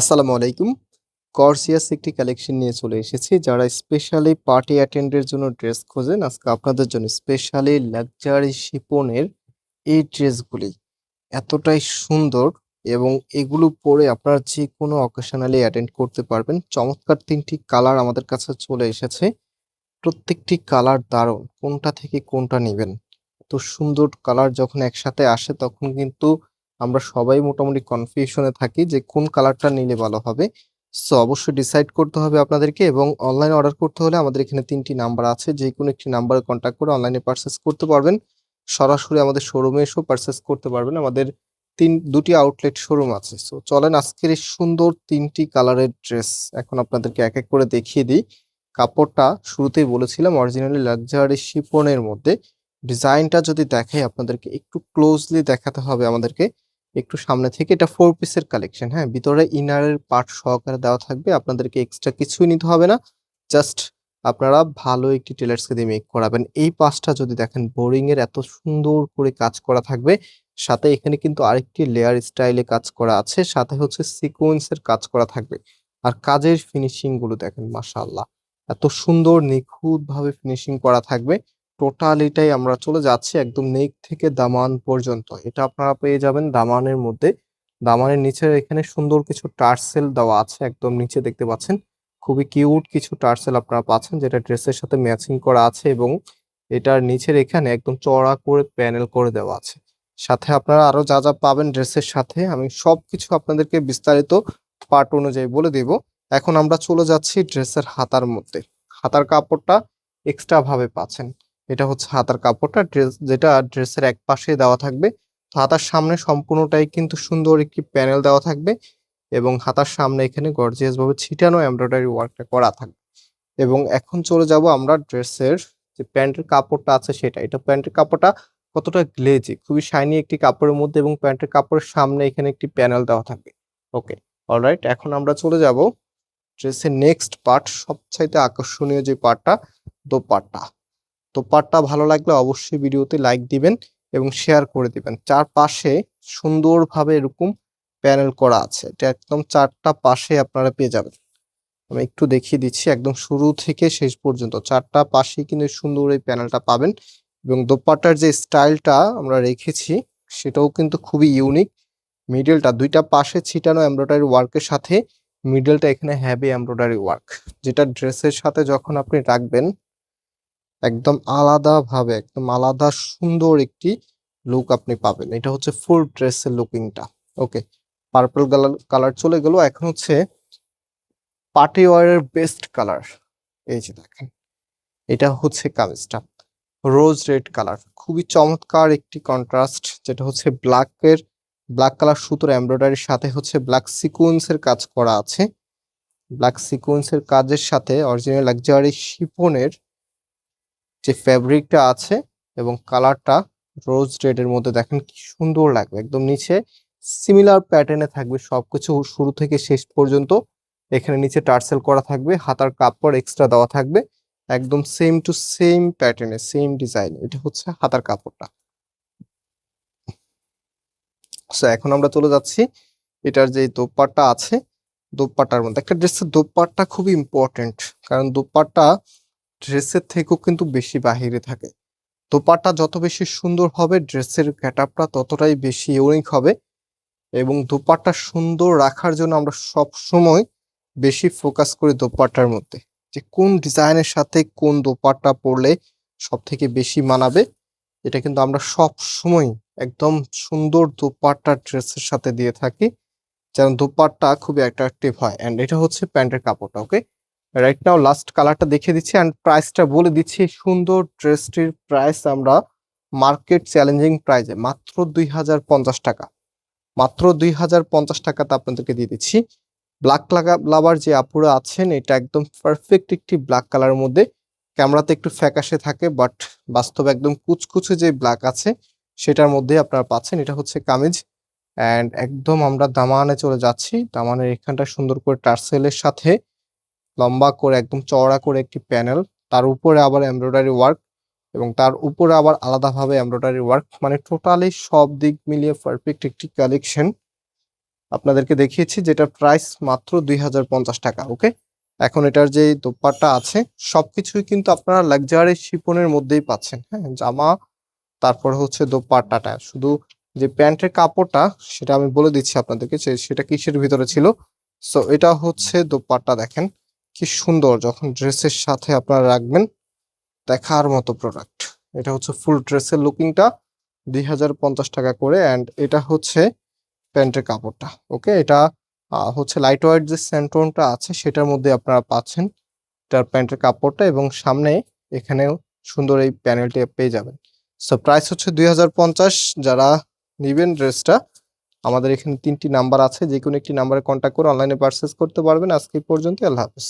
আসসালামু আলাইকুম। কর্সিয়াস একটি কালেকশন নিয়ে চলে এসেছি, যারা স্পেশালি পার্টি অ্যাটেন্ডের জন্য ড্রেস খোঁজেন, আজকে আপনাদের জন্য স্পেশালি লাক্সারি শিপনের এই ড্রেসগুলি এতটাই সুন্দর এবং এগুলো পরে আপনারা যে কোনো অকেশনালি অ্যাটেন্ড করতে পারবেন। চমৎকার তিনটি কালার আমাদের কাছে চলে এসেছে। প্রত্যেকটি কালার দারুণ, কোনটা থেকে কোনটা নেবেন? তো সুন্দর কালার যখন একসাথে আসে, তখন কিন্তু আমরা সবাই মোটামুটি কনফিউশনে থাকি যে কোন কালারটা নিলে ভালো হবে। সো অবশ্যই ডিসাইড করতে হবে আপনাদেরকে এবং অনলাইনে অর্ডার করতে হলে আমাদের এখানে তিনটি নাম্বার আছে। যে কোনো একটি নাম্বারে কন্ট্যাক্ট করে অনলাইনে পারচেস করতে পারবেন। সরাসরি আমাদের শোরুমে এসেও পারচেস করতে পারবেন। আমাদের তিন, দুটি আউটলেট শোরুম আছে। সো চলেন আজকের এই সুন্দর তিনটি কালারের ড্রেস এখন আপনাদেরকে এক এক করে দেখিয়ে দিই। কাপড়টা শুরুতেই বলেছিলাম অরিজিনালি লাক্সারি শিপনের মধ্যে। ডিজাইনটা যদি দেখাই আপনাদেরকে একটু ক্লোজলি দেখাতে হবে আমাদেরকে। একটু সামনে থেকে এটা ফোর পিসের কালেকশন হ্যাঁ? ভিতরে ইনারের পার্ট সহকারে দেওয়া থাকবে, আপনাদেরকে এক্সট্রা কিছুই নিতে হবে না। জাস্ট আপনারা ভালো একটি টেলার্সকে দিয়ে মেক করাবেন। এই পাশটা যদি দেখেন বোরিং এর এত সুন্দর করে কাজ করা থাকবে। সাথে এখানে কিন্তু আরেকটি লেয়ার স্টাইলে কাজ করা আছে, সাথে হচ্ছে সিকোয়েন্সের কাজ করা থাকবে। আর কাজের ফিনিশিংগুলো দেখেন, মাশাআল্লাহ। এত সুন্দর নিখুঁত ভাবে ফিনিশিং করা থাকবে। টোটাল এটাই আমরা চলে যাচ্ছি একদম নেক থেকে দামান পর্যন্ত। এটা আপনারা পেয়ে যাবেন দামানের মধ্যে। দামানের নিচে এখানে সুন্দর কিছু টার্সেল দেওয়া আছে, একদম নিচে দেখতে পাচ্ছেন। খুবই কিউট কিছু টার্সেল আপনারা পাচ্ছেন, যেটা ড্রেসের সাথে ম্যাচিং করা আছে এবং এটার নিচের এখানে একদম চড়া করে প্যানেল করে দেওয়া আছে। সাথে আপনারা আরও যা যা পাবেন ড্রেসের সাথে, আমি সবকিছু আপনাদেরকে বিস্তারিত পার্ট অনুযায়ী বলে দেব। এখন আমরা চলে যাচ্ছি ড্রেসের হাতার মধ্যে। হাতার কাপড়টা এক্সট্রা ভাবে পাচ্ছেন। এটা হচ্ছে হাতার কাপড়টা, ড্রেস, যেটা ড্রেসের এক পাশে দেওয়া থাকবে। হাতার সামনে সম্পূর্ণটাই কিন্তু সুন্দর একটি প্যানেল দেওয়া থাকবে এবং হাতার সামনে এখানে গর্জিয়াস ভাবে ছিটানো এমব্রয়ডারি ওয়ার্কটা করা থাকবে। এবং এখন চলে যাব আমরা ড্রেসের যে প্যান্টের কাপড়টা আছে সেটা। এটা প্যান্টের কাপড়টা কতটা গ্লেজি, খুবই শাইনি একটি কাপড়ের মধ্যে এবং প্যান্টের কাপড়ের সামনে এখানে একটি প্যানেল দেওয়া থাকবে। ওকে, অলরাইট, এখন আমরা চলে যাব ড্রেসের নেক্সট পার্ট, সবচাইতে আকর্ষণীয় যে পার্টটা, দোপাট্টা। তো পার্টটা ভালো লাগলে অবশ্যই ভিডিওতে লাইক দিবেন এবং শেয়ার করে দিবেন। চারপাশে সুন্দরভাবে এরকম প্যানেল করা আছে। এটা একদম চারটা পাশে আপনারা পেয়ে যাবেন। আমি একটু দেখিয়ে দিচ্ছি, একদম শুরু থেকে শেষ পর্যন্ত। চারটা পাশেই কিন্তু সুন্দর এই প্যানেলটা পাবেন এবং দোপাট্টার যে স্টাইলটা আমরা রেখেছি, সেটাও কিন্তু খুবই ইউনিক মিডলটা দুইটা পাশে ছিটানো এমব্রয়ডারি ওয়ার্কের সাথে মিডলটা এখানে হ্যাভি এমব্রয়ডারি ওয়ার্ক যেটা ড্রেসের সাথে যখন আপনি রাখবেন একদম আলাদাভাবে, একদম আলাদা সুন্দর একটি লুক আপনি পাবেন। এটা হচ্ছে ফুল ড্রেসের লুকিংটা ওকে পার্পল কালার কালার চলে গেল। এখন হচ্ছে পার্টি ওয়ারের বেস্ট কালার এই যে দেখেন, এটা হচ্ছে কামিজটা। রোজ রেড কালার খুবই চমৎকার একটি কন্ট্রাস্ট যেটা হচ্ছে ব্ল্যাকের ব্ল্যাক কালার সুতোর এমব্রয়ডারির সাথে হচ্ছে ব্ল্যাক সিকুয়েন্সের কাজ করা আছে। ব্ল্যাক সিকুয়েন্সের কাজের সাথে অরিজিনাল লাক্সারি শিফনের যে ফ্যাব্রিকটা আছে এবং কালারটা রোজ রেড এর মধ্যে দেখেন কি সুন্দর লাগবে। একদম নিচে সিমিলার প্যাটার্নে থাকবে সবকিছু শুরু থেকে শেষ পর্যন্ত। এখানে নিচে টার্সেল করা থাকবে, হাতার কাপড় এক্সট্রা দেওয়া থাকবে। একদম সেম টু সেম প্যাটার্নে সেম ডিজাইন এটা হচ্ছে হাতার কাপড়টা। সো এখন আমরা চলে যাচ্ছি। এটার যে দোপাট্টা আছে, দোপাট্টার মধ্যে। একটা ড্রেসের দোপাট্টা খুবই ইম্পর্টেন্ট কারণ দোপাট্টা ড্রেসের থেকেও কিন্তু বেশি বাহিরে থাকে। দোপাট্টা যত বেশি সুন্দর হবে, ড্রেসের গেটআপটা ততটাই বেশি ইউনিক হবে এবং দোপাট্টা সুন্দর রাখার জন্য আমরা সব সময় বেশি ফোকাস করি দোপাট্টার মধ্যে। যে কোন ডিজাইনের সাথে কোন দোপাট্টা পরলে সব থেকে বেশি মানাবে, এটা কিন্তু আমরা সব সময় একদম সুন্দর দোপাট্টা ড্রেসের সাথে দিয়ে থাকি, যেন দোপাট্টা খুবই অ্যাট্রাকটিভ হয়। অ্যান্ড এটা হচ্ছে প্যান্টের কাপড়টা ওকে রাইট নাও লাস্ট কালারটা দেখিয়ে দিচ্ছি অ্যান্ড প্রাইসটা বলে দিচ্ছি। সুন্দর ড্রেসটির প্রাইস আমরা মার্কেট চ্যালেঞ্জিং প্রাইজে মাত্র দুই হাজার পঞ্চাশ টাকা। মাত্র দুই হাজার পঞ্চাশ টাকাতে আপনাদেরকে দিয়ে দিচ্ছি। ব্ল্যাক লাভার যে আপুরা আছেন, এটা একদম পারফেক্ট একটি ব্ল্যাক কালারের মধ্যে। ক্যামেরাতে একটু ফ্যাকাশে থাকে বাট বাস্তবে একদম কুচকুচে যে ব্ল্যাক আছে, সেটার মধ্যে আপনারা পাচ্ছেন। এটা হচ্ছে কামিজ। অ্যান্ড একদম আমরা দামানে চলে যাচ্ছি। দামানের এখানটা সুন্দর করে টার্সেলের সাথে লম্বা করে, একদম চওড়া করে একটি প্যানেল। তার উপরে আবার এমব্রয়ডারি ওয়ার্ক এবং তার উপরে আবার আলাদাভাবে এমব্রয়ডারি ওয়ার্ক। মানে টোটালি সব দিক মিলিয়ে পারফেক্ট একটি কালেকশন। আপনাদেরকে দেখিয়েছি যেটা প্রাইস মাত্র দুই হাজার পঞ্চাশ টাকা, ওকে? এখন এটার যে দোপাট্টা আছে, সবকিছুই কিন্তু আপনারা লাক্সারি শিপনের মধ্যেই পাচ্ছেন হ্যাঁ? জামা, তারপর হচ্ছে দোপাট্টাটা। শুধু যে প্যান্টের কাপড়টা, সেটা আমি বলে দিচ্ছি আপনাদেরকে সেটা কিসের ভিতরে ছিল? সো এটা হচ্ছে দোপাট্টা, দেখেন। কি সুন্দর যখন ড্রেসের সাথে আপনারা রাখবেন দেখার মতো প্রোডাক্ট এটা হচ্ছে ফুল ড্রেসের লুকিংটা দুই হাজার পঞ্চাশ টাকা করে অ্যান্ড এটা হচ্ছে প্যান্টের কাপড়টা ওকে এটা হচ্ছে লাইট ওয়েট যে স্যান্টোনটা আছে সেটার মধ্যে আপনারা পাচ্ছেন এটার প্যান্টের কাপড়টা এবং সামনে এখানেও সুন্দর এই প্যানেলটি পেয়ে যাবেন। সো প্রাইস হচ্ছে দুই হাজার পঞ্চাশ, যারা নিবেন ড্রেসটা আমাদের এখানে তিনটি নাম্বার আছে যে কোনো একটি নাম্বারে কন্ট্যাক্ট করে অনলাইনে পারচেস করতে পারবেন। আজকে পর্যন্ত আল্লাহ হাফেজ।